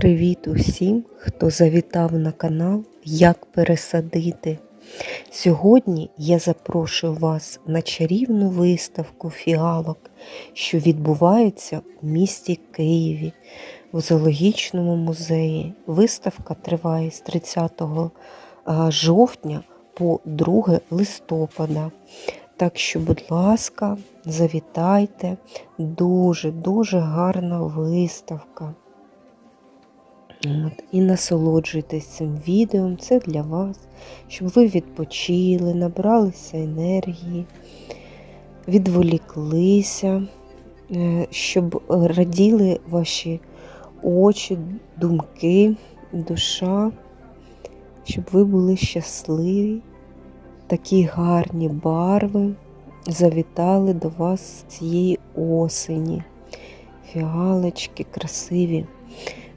Привіт усім, хто завітав на канал Як пересадити. Сьогодні я запрошую вас на чарівну виставку фіалок, що відбувається у місті Києві в зоологічному музеї. Виставка триває з 30 жовтня по 2 листопада. Так що, будь ласка, завітайте. Дуже-дуже гарна виставка. От, і насолоджуйтесь цим відео, це для вас, щоб ви відпочили, набралися енергії, відволіклися, е, щоб раділи ваші очі, думки, душа, щоб ви були щасливі, такі гарні барви завітали до вас цієї осені. Фіалочки красиві.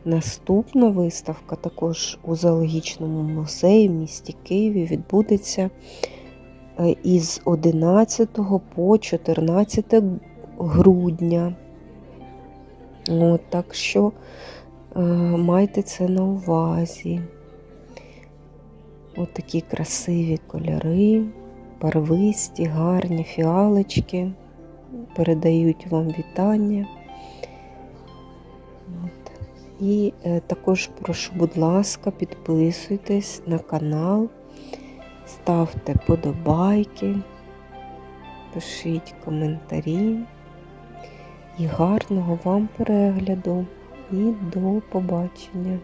Наступна виставка також у зоологічному музеї в місті Києві відбудеться е, із 11 по 14 грудня. От, Так що е, майте це на увазі. От такі красиві кольори, барвисті, гарні фіалочки передають вам вітання. І е, також прошу, будь ласка, підписуйтесь на канал, ставте подобайки, пишіть коментарі. І гарного вам перегляду і до побачення!